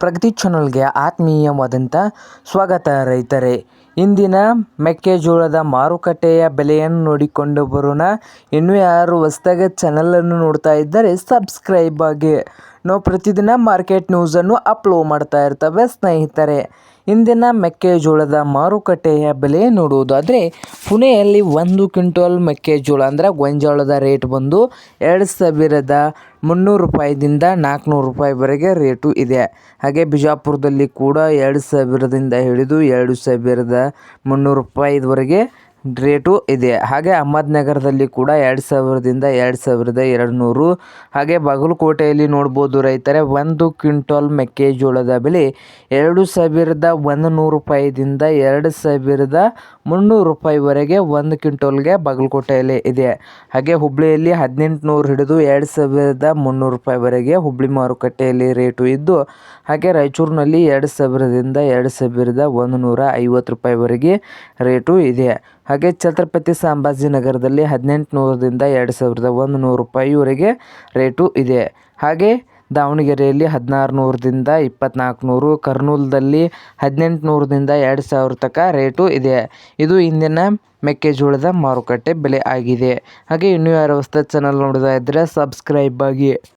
ಪ್ರಗತಿ ಚಾನಲ್ಗೆ ಆತ್ಮೀಯವಾದಂಥ ಸ್ವಾಗತ ರೈತರೇ. ಇಂದಿನ ಮೆಕ್ಕೆಜೋಳದ ಮಾರುಕಟ್ಟೆಯ ಬೆಲೆಯನ್ನು ನೋಡಿಕೊಂಡು ಬರೋಣ. ಇನ್ನೂ ಯಾರು ಚಾನೆಲ್ ಚಾನಲನ್ನು ನೋಡ್ತಾ ಇದ್ದರೆ ಸಬ್ಸ್ಕ್ರೈಬ್ ಆಗಿ. ನಾವು ಪ್ರತಿದಿನ ಮಾರ್ಕೆಟ್ ನ್ಯೂಸನ್ನು ಅಪ್ಲೋಡ್ ಮಾಡ್ತಾ ಇರ್ತವೆ ಸ್ನೇಹಿತರೆ. ಇಂದಿನ ಮೆಕ್ಕೆಜೋಳದ ಮಾರುಕಟ್ಟೆಯ ಬೆಲೆ ನೋಡುವುದಾದರೆ, ಪುಣೆಯಲ್ಲಿ ಒಂದು ಕ್ವಿಂಟಲ್ ಮೆಕ್ಕೆಜೋಳ ಅಂದರೆ ಗೊಂಜಾಳದ ರೇಟ್ ಬಂದು ಎರಡು ಸಾವಿರದ ಮುನ್ನೂರು ರೂಪಾಯಿದಿಂದ ನಾಲ್ಕುನೂರು ರೂಪಾಯಿವರೆಗೆ ರೇಟು ಇದೆ. ಹಾಗೆ ಬಿಜಾಪುರದಲ್ಲಿ ಕೂಡ ಎರಡು ಸಾವಿರದಿಂದ ಹಿಡಿದು ಎರಡು ಸಾವಿರದ ಮುನ್ನೂರು ರೂಪಾಯಿವರೆಗೆ ರೇಟು ಇದೆ. ಹಾಗೆ ಅಹಮದ್ನಗರದಲ್ಲಿ ಕೂಡ ಎರಡು ಸಾವಿರದಿಂದ ಎರಡು ಸಾವಿರದ ಎರಡು ನೂರು ಹಾಗೆ ಬಾಗಲಕೋಟೆಯಲ್ಲಿ ನೋಡ್ಬೋದು ರೈತರೆ, ಒಂದು ಕ್ವಿಂಟಲ್ ಮೆಕ್ಕೆಜೋಳದ ಬೆಲೆ ಎರಡು ಸಾವಿರದ ಒಂದು ನೂರು ರೂಪಾಯಿದಿಂದ ಎರಡು ಸಾವಿರದ ಮುನ್ನೂರು ರೂಪಾಯಿವರೆಗೆ ಒಂದು ಕ್ವಿಂಟಲ್ಗೆ ಬಾಗಲಕೋಟೆಯಲ್ಲಿ ಇದೆ. ಹಾಗೆ ಹುಬ್ಬಳ್ಳಿಯಲ್ಲಿ ಹದಿನೆಂಟು ನೂರು ಹಿಡಿದು ಎರಡು ಸಾವಿರದ ಮುನ್ನೂರು ರೂಪಾಯಿವರೆಗೆ ಹುಬ್ಬಳ್ಳಿ ಮಾರುಕಟ್ಟೆಯಲ್ಲಿ ರೇಟು ಇದ್ದು, ಹಾಗೆ ರಾಯಚೂರಿನಲ್ಲಿ ಎರಡು ಸಾವಿರದಿಂದ ಎರಡು ಸಾವಿರದ ಒಂದು ನೂರ ಐವತ್ತು ರೂಪಾಯಿವರೆಗೆ ರೇಟು ಇದೆ. ಹಾಗೆ ಛತ್ರಪತಿ ಸಂಭಾಜಿನಗರದಲ್ಲಿ ಹದಿನೆಂಟು ನೂರರಿಂದ ಎರಡು ಸಾವಿರದ ಒಂದು ನೂರು ರೂಪಾಯಿವರೆಗೆ ರೇಟು ಇದೆ. ಹಾಗೆ ದಾವಣಗೆರೆಯಲ್ಲಿ ಹದಿನಾರು ನೂರದಿಂದ ಇಪ್ಪತ್ನಾಲ್ಕು ನೂರು ಕರ್ನೂಲ್ದಲ್ಲಿ ಹದಿನೆಂಟು ನೂರದಿಂದ ಎರಡು ಸಾವಿರ ತನಕ ರೇಟು ಇದೆ. ಇದು ಇಂದಿನ ಮೆಕ್ಕೆಜೋಳದ ಮಾರುಕಟ್ಟೆ ಬೆಲೆ ಆಗಿದೆ. ಹಾಗೆ ಇನ್ನೂ ಯಾರು ಹೊಸ್ದಾಗಿ ಚಾನಲ್ ನೋಡ್ತಾ ಇದ್ದರೆ ಸಬ್ಸ್ಕ್ರೈಬ್ ಆಗಿ.